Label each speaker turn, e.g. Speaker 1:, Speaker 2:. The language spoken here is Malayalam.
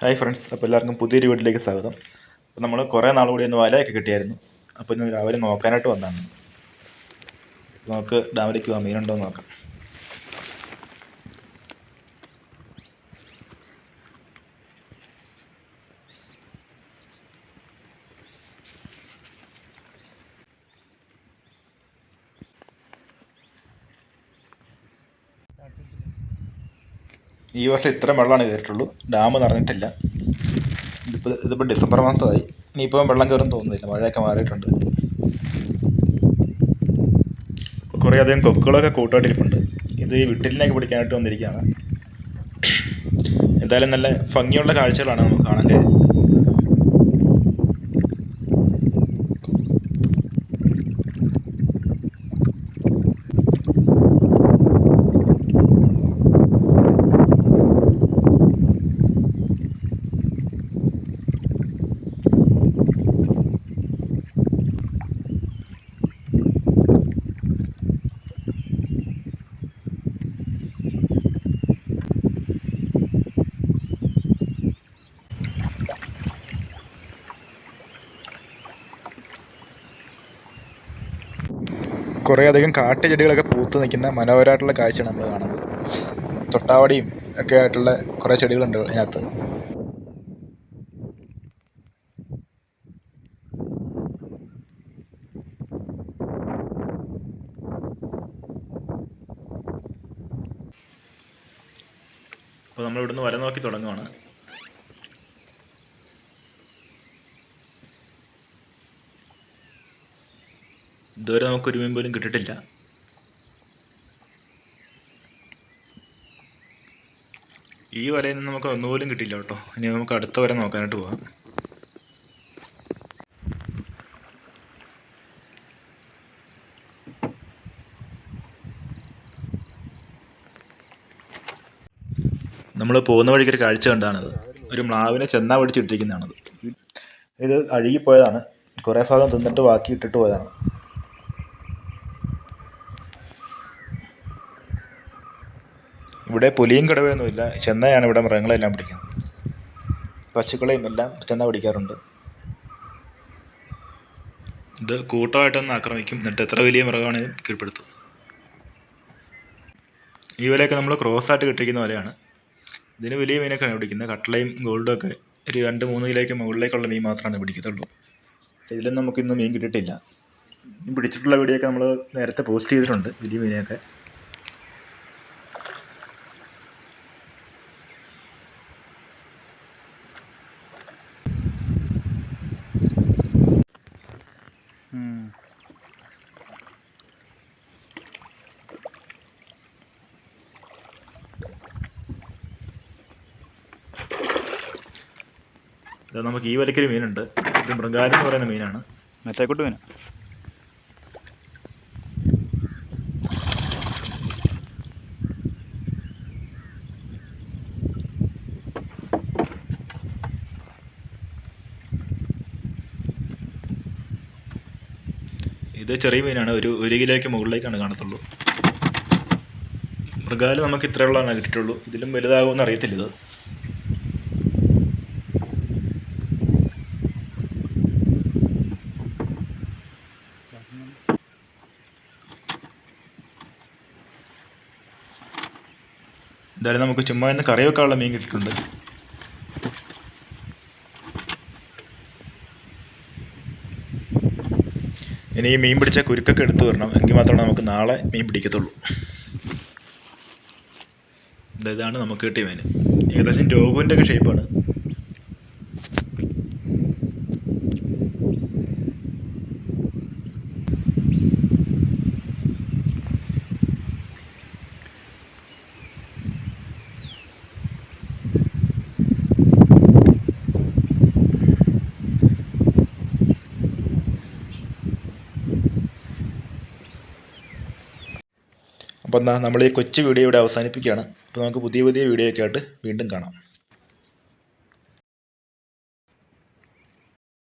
Speaker 1: ഹായ് ഫ്രണ്ട്സ് അപ്പോൾ എല്ലാവർക്കും പുതിയൊരു വീട്ടിലേക്ക് സ്വാഗതം. അപ്പോൾ നമ്മൾ കുറേ നാൾ കൂടി ഒന്ന് വലയൊക്കെ കിട്ടിയായിരുന്നു. അപ്പോൾ ഇന്ന് രാവിലെ നോക്കാനായിട്ട് വന്നതാണ്. നമുക്ക് ഡാമിലേക്ക് പോകാം മീനുണ്ടോ എന്ന് നോക്കാം. ഈ വർഷം ഇത്രയും വെള്ളമാണ് കയറിയിട്ടുള്ളൂ. ഡാം നിറഞ്ഞിട്ടില്ല ഇതിപ്പോൾ ഇതിപ്പോൾ ഡിസംബർ മാസമായി ഇനിയിപ്പോൾ വെള്ളം കയറും തോന്നുന്നില്ല. മഴയൊക്കെ മാറിയിട്ടുണ്ട്. കുറേ അധികം കൊക്കുകളൊക്കെ കൂട്ടായിട്ടിരിപ്പുണ്ട് ഇത് ഈ വിട്ടിലിനൊക്കെ പിടിക്കാനായിട്ട് വന്നിരിക്കുകയാണ്. എന്തായാലും നല്ല ഭംഗിയുള്ള കാഴ്ചകളാണ് നമുക്ക് കാണാൻ കഴിയുന്നത്. കുറേയധികം കാട്ടുചെടികളൊക്കെ പൂത്ത് നിൽക്കുന്ന മനോഹരമായിട്ടുള്ള കാഴ്ചയാണ് നമ്മൾ കാണുന്നത്. തൊട്ടാവടിയും ഒക്കെ ആയിട്ടുള്ള കുറേ ചെടികളുണ്ട് അതിനകത്ത്. അപ്പോൾ നമ്മൾ ഇവിടുന്ന് വര നോക്കി തുടങ്ങുവാണ്. ഇതുവരെ നമുക്ക് ഒരു മീൻ പോലും കിട്ടിയിട്ടില്ല. ഈ വലയിൽ നിന്ന് നമുക്ക് ഒന്നുപോലും കിട്ടിയില്ല കേട്ടോ. ഇനി നമുക്ക് അടുത്ത വരെ നോക്കാനായിട്ട് പോകാം നമ്മൾ പോകുന്ന വഴിക്ക് ഒരു കാഴ്ച കണ്ടാണത്. ഒരു മ്ലാവിനെ ചെന്നാ പിടിച്ചിട്ടിരിക്കുന്നതാണത് ഇത് അഴുകിപ്പോയതാണ്. കുറേ ഭാഗം തിന്നിട്ട് ബാക്കി ഇട്ടിട്ട് പോയതാണ്. ഇവിടെ പുലിയും കടുവയൊന്നുമില്ല. ചെന്നയാണ് ഇവിടെ മൃഗങ്ങളെല്ലാം പിടിക്കുന്നത്. പശുക്കളെയും എല്ലാം ചെന്ന പിടിക്കാറുണ്ട്. ഇത് കൂട്ടമായിട്ടൊന്ന് ആക്രമിക്കും. എന്നിട്ട് എത്ര വലിയ മൃഗമാണെങ്കിലും കീഴ്പ്പെടുത്തും. ഈ വലയൊക്കെ നമ്മൾ ക്രോസ് ആയിട്ട് കിട്ടിയിരിക്കുന്ന വലയാണ്. ഇതിന് വലിയ മീനൊക്കെയാണ് പിടിക്കുന്നത്. കട്ടളയും ഗോൾഡും ഒക്കെ ഒരു രണ്ട് മൂന്ന് കിലോയ്ക്ക് മുകളിലേക്കുള്ള മീൻ മാത്രമാണ് പിടിക്കത്തുള്ളൂ. ഇതിലും നമുക്ക് ഇന്ന് മീൻ കിട്ടിയിട്ടില്ല. പിടിച്ചിട്ടുള്ള വീഡിയോ ഒക്കെ നമ്മൾ നേരത്തെ പോസ്റ്റ് ചെയ്തിട്ടുണ്ട്. വലിയ മീനെയൊക്കെ നമുക്ക് ഈ വലയ്ക്കൊരു മീനുണ്ട്. ഇത് മൃഗാരി എന്ന് പറയുന്ന മീനാണ്.
Speaker 2: മെത്തേക്കോട്ട് മീൻ
Speaker 1: ഇത് ചെറിയ മീനാണ്. ഒരു ഒരു കിലോയ്ക്ക് മുകളിലേക്കാണ് കാണത്തുള്ളൂ. മൃഗാൽ നമുക്ക് ഇത്രയുള്ളതാണ് കിട്ടിയിട്ടുള്ളൂ. ഇതിലും വലുതാകുമെന്ന് അറിയത്തില്ല ഇത്. എന്തായാലും നമുക്ക് ചുമ്മാ ഇന്ന് കറി വെക്കാനുള്ള മീൻ കിട്ടിയിട്ടുണ്ട്. ഇനി ഈ മീൻ പിടിച്ച കുരുക്കൊക്കെ എടുത്തു വരണം. എങ്കിൽ മാത്രമേ നമുക്ക് നാളെ മീൻ പിടിക്കത്തുള്ളൂ. ഇതാണ് നമുക്ക് കിട്ടിയ മീൻ. ഏകദേശം രോഗുവിന്റെ ഒക്കെ ഷേപ്പാണ് അപ്പോൾ എന്നാൽ നമ്മൾ ഈ കൊച്ചു വീഡിയോ ഇവിടെ അവസാനിപ്പിക്കുകയാണ്. അപ്പോൾ നമുക്ക് പുതിയ പുതിയ വീഡിയോ ഒക്കെ ആയിട്ട് വീണ്ടും കാണാം.